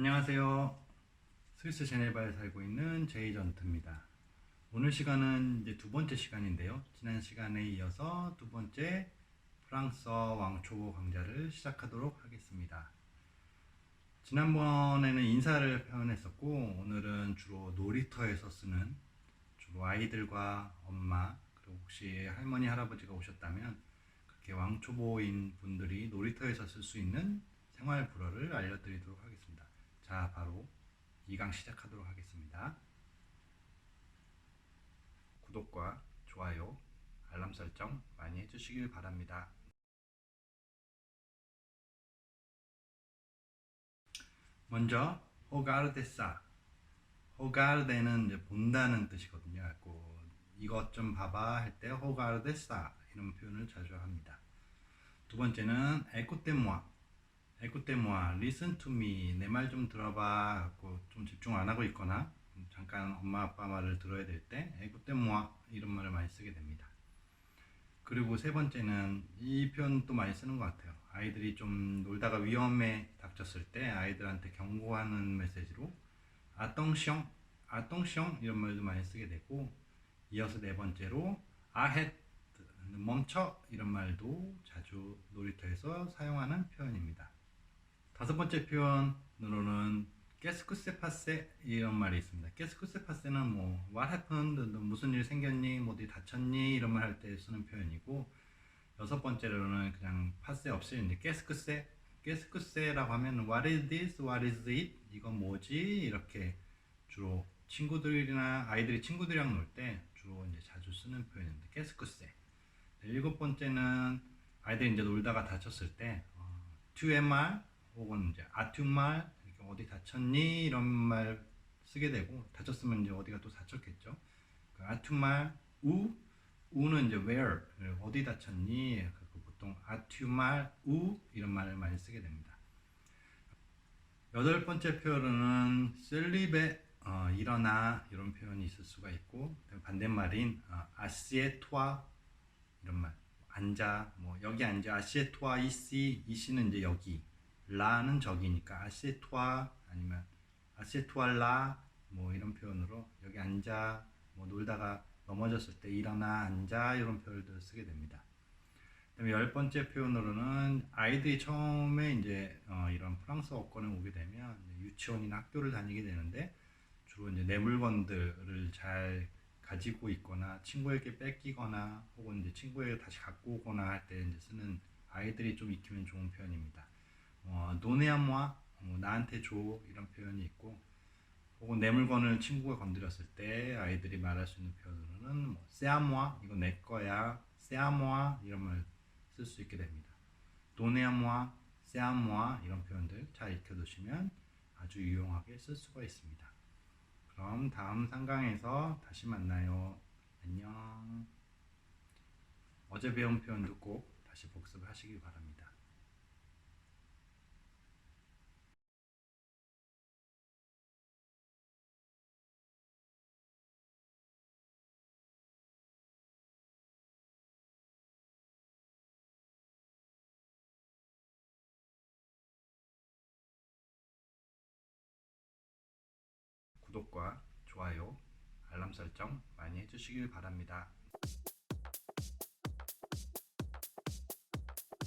안녕하세요. 스위스 제네바에 살고 있는 제이전트입니다. 오늘 시간은 이제 두 번째 시간인데요. 지난 시간에 이어서 두 번째 프랑스어 왕초보 강좌를 시작하도록 하겠습니다. 지난번에는 인사를 표현했었고 오늘은 주로 놀이터에서 쓰는 주로 아이들과 엄마 그리고 혹시 할머니 할아버지가 오셨다면 그렇게 왕초보인 분들이 놀이터에서 쓸 수 있는 생활 불어를 알려드리도록 하겠습니다. 자 바로 2강 시작하도록 하겠습니다. 구독과 좋아요, 알람 설정 많이 해주시길 바랍니다. 먼저 호가르데사 호가르데는 본다는 뜻이거든요. 그래갖고 이것 좀 봐봐 할 때 호가르데사 이런 표현을 자주 합니다. 두 번째는 에코테모아 에코테모아 listen to me 내 말 좀 들어봐 하고 좀 집중 안 하고 있거나 잠깐 엄마 아빠 말을 들어야 될 때 에코테모아 이런 말을 많이 쓰게 됩니다. 그리고 세 번째는 이 표현도 많이 쓰는 것 같아요. 아이들이 좀 놀다가 위험에 닥쳤을 때 아이들한테 경고하는 메시지로 아똥숑, 아똥숑 이런 말도 많이 쓰게 되고 이어서 네 번째로 아헷, 멈춰 이런 말도 자주 놀이터에서 사용하는 표현입니다. 다섯 번째 표현으로는 깨스쿠세 파세 이런 말이 있습니다. 깨스쿠세 파세는 뭐 what happened, 너 무슨 일 생겼니, 뭐 어디 다쳤니? 이런 말 할 때 쓰는 표현이고 여섯 번째로는 그냥 파세 없이 이제 깨스쿠세 깨스쿠세라고 하면 what is this, what is it? 이건 뭐지? 이렇게 주로 친구들이나 아이들이 친구들이랑 놀 때 주로 이제 자주 쓰는 표현입니다. 깨스쿠세 네, 일곱 번째는 아이들이 이제 놀다가 다쳤을 때 어, 투에말 혹은 이제 아투말 이렇게 어디 다쳤니 이런 말 쓰게 되고 다쳤으면 이제 어디가 또 다쳤겠죠. 그 아투말 우 우는 이제 where 어디 다쳤니 그리고 보통 아투말 우 이런 말을 많이 쓰게 됩니다. 여덟 번째 표현은 셀립에 어, 일어나 이런 표현이 있을 수가 있고 반대말인 어, 아시에토아 이런 말 앉아 뭐 여기 앉아 아시에토아 이시 이시는 이제 여기 라는 적이니까 아시에토아 아니면 아시에토알라 뭐 이런 표현으로 여기 앉아 뭐 놀다가 넘어졌을 때 일어나 앉아 이런 표현을 쓰게 됩니다. 그다음에 열 번째 표현으로는 아이들이 처음에 이제 어, 이런 프랑스 어권에 오게 되면 유치원이나 학교를 다니게 되는데 주로 이제 내 물건들을 잘 가지고 있거나 친구에게 뺏기거나 혹은 이제 친구에게 다시 갖고 오거나 할 때 이제 쓰는 아이들이 좀 익히면 좋은 표현입니다. 어, 노네아모아 어, 나한테 줘 이런 표현이 있고 혹은 내 물건을 친구가 건드렸을 때 아이들이 말할 수 있는 표현으로는 뭐, 세아모아 이거 내 거야 세아모아 이런 말 쓸 수 있게 됩니다. 도네아모아 세아모아 이런 표현들 잘 익혀두시면 아주 유용하게 쓸 수가 있습니다. 그럼 다음 상강에서 다시 만나요. 안녕. 어제 배운 표현도 꼭 다시 복습하시기 바랍니다. 구독과 좋아요, 알람 설정 많이 해주시길 바랍니다.